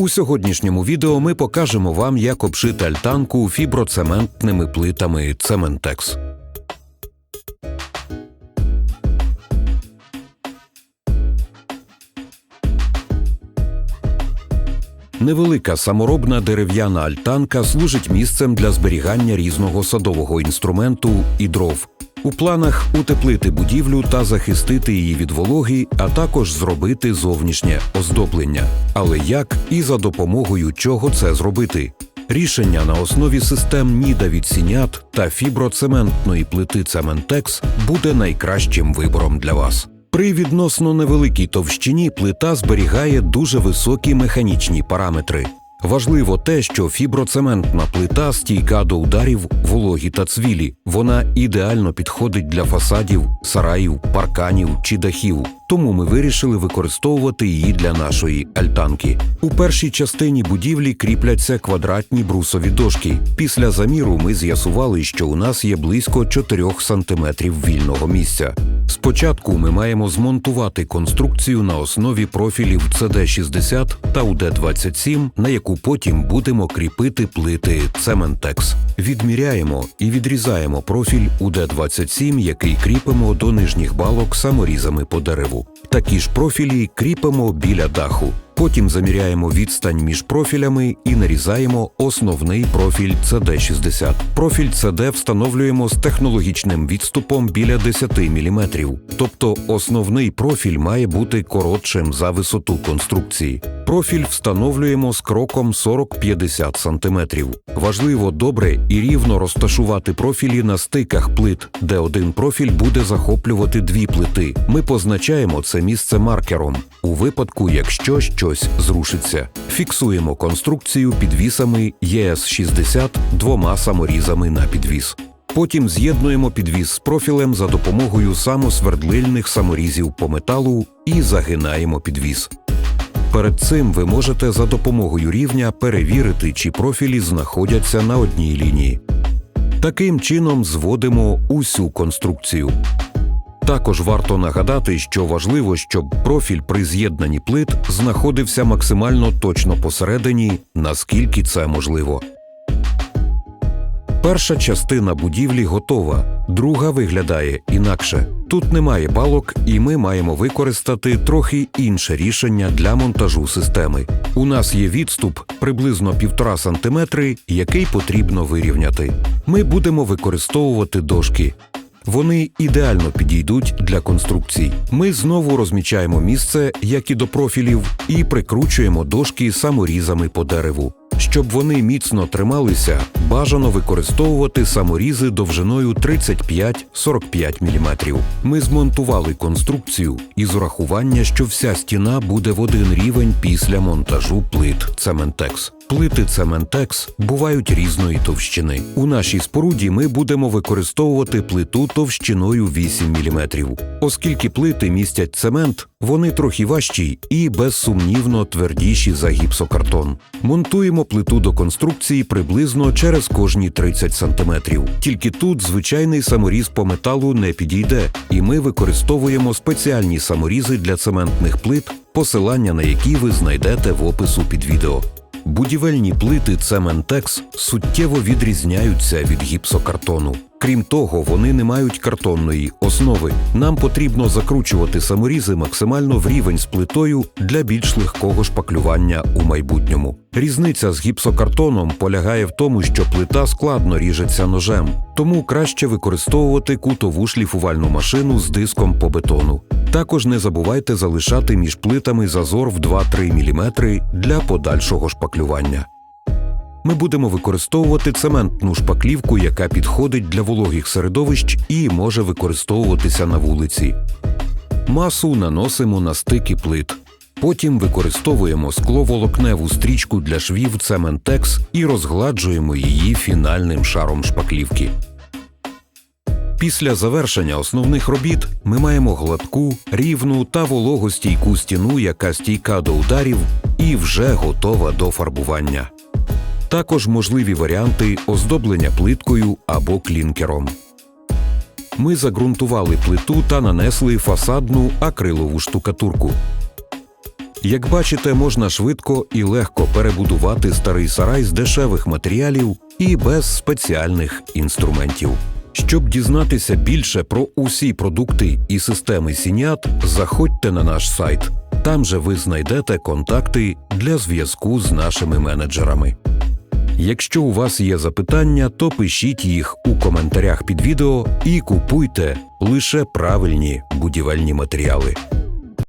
У сьогоднішньому відео ми покажемо вам, як обшити альтанку фіброцементними плитами Цементекс. Невелика саморобна дерев'яна альтанка служить місцем для зберігання різного садового інструменту і дров. У планах утеплити будівлю та захистити її від вологи, а також зробити зовнішнє оздоблення. Але як і за допомогою чого це зробити? Рішення на основі систем ніда від сінят та фіброцементної плити Цементекс буде найкращим вибором для вас. При відносно невеликій товщині плита зберігає дуже високі механічні параметри. Важливо те, що фіброцементна плита стійка до ударів вологі та цвілі. Вона ідеально підходить для фасадів, сараїв, парканів чи дахів. Тому ми вирішили використовувати її для нашої альтанки. У першій частині будівлі кріпляться квадратні брусові дошки. Після заміру ми з'ясували, що у нас є близько 4 см вільного місця. Спочатку ми маємо змонтувати конструкцію на основі профілів CD60 та UD27, на яку потім будемо кріпити плити Cementex. Відміряємо і відрізаємо профіль UD27, який кріпимо до нижніх балок саморізами по дереву. Такі ж профілі кріпимо біля даху. Потім заміряємо відстань між профілями і нарізаємо основний профіль CD60. Профіль CD встановлюємо з технологічним відступом біля 10 мм. Тобто основний профіль має бути коротшим за висоту конструкції. Профіль встановлюємо з кроком 40-50 см. Важливо добре і рівно розташувати профілі на стиках плит, де один профіль буде захоплювати дві плити. Ми позначаємо це місце маркером. У випадку, якщо щось зрушиться, фіксуємо конструкцію підвісами ЄС-60 двома саморізами на підвіс. Потім з'єднуємо підвіс з профілем за допомогою самосвердлильних саморізів по металу і загинаємо підвіс. Перед цим ви можете за допомогою рівня перевірити, чи профілі знаходяться на одній лінії. Таким чином зводимо усю конструкцію. Також варто нагадати, що важливо, щоб профіль при з'єднанні плит знаходився максимально точно посередині, наскільки це можливо. Перша частина будівлі готова, друга виглядає інакше. Тут немає балок, і ми маємо використати трохи інше рішення для монтажу системи. У нас є відступ приблизно 1,5 см, який потрібно вирівняти. Ми будемо використовувати дошки. Вони ідеально підійдуть для конструкцій. Ми знову розмічаємо місце, як і до профілів, і прикручуємо дошки саморізами по дереву. Щоб вони міцно трималися, бажано використовувати саморізи довжиною 35-45 мм. Ми змонтували конструкцію із урахування, що вся стіна буде в один рівень після монтажу плит Цементекс. Плити Цементекс бувають різної товщини. У нашій споруді ми будемо використовувати плиту товщиною 8 мм. Оскільки плити містять цемент, вони трохи важчі і безсумнівно твердіші за гіпсокартон. Монтуємо плиту до конструкції приблизно через кожні 30 см. Тільки тут звичайний саморіз по металу не підійде, і ми використовуємо спеціальні саморізи для цементних плит, посилання на які ви знайдете в опису під відео. Будівельні плити Цементекс суттєво відрізняються від гіпсокартону. Крім того, вони не мають картонної основи. Нам потрібно закручувати саморізи максимально в рівень з плитою для більш легкого шпаклювання у майбутньому. Різниця з гіпсокартоном полягає в тому, що плита складно ріжеться ножем, тому краще використовувати кутову шліфувальну машину з диском по бетону. Також не забувайте залишати між плитами зазор в 2-3 мм для подальшого шпаклювання. Ми будемо використовувати цементну шпаклівку, яка підходить для вологих середовищ і може використовуватися на вулиці. Масу наносимо на стики плит. Потім використовуємо скловолокневу стрічку для швів Цементекс і розгладжуємо її фінальним шаром шпаклівки. Після завершення основних робіт ми маємо гладку, рівну та вологостійку стіну, яка стійка до ударів і вже готова до фарбування. Також можливі варіанти оздоблення плиткою або клінкером. Ми загрунтували плиту та нанесли фасадну акрилову штукатурку. Як бачите, можна швидко і легко перебудувати старий сарай з дешевих матеріалів і без спеціальних інструментів. Щоб дізнатися більше про усі продукти і системи Сінят, заходьте на наш сайт. Там же ви знайдете контакти для зв'язку з нашими менеджерами. Якщо у вас є запитання, то пишіть їх у коментарях під відео і купуйте лише правильні будівельні матеріали.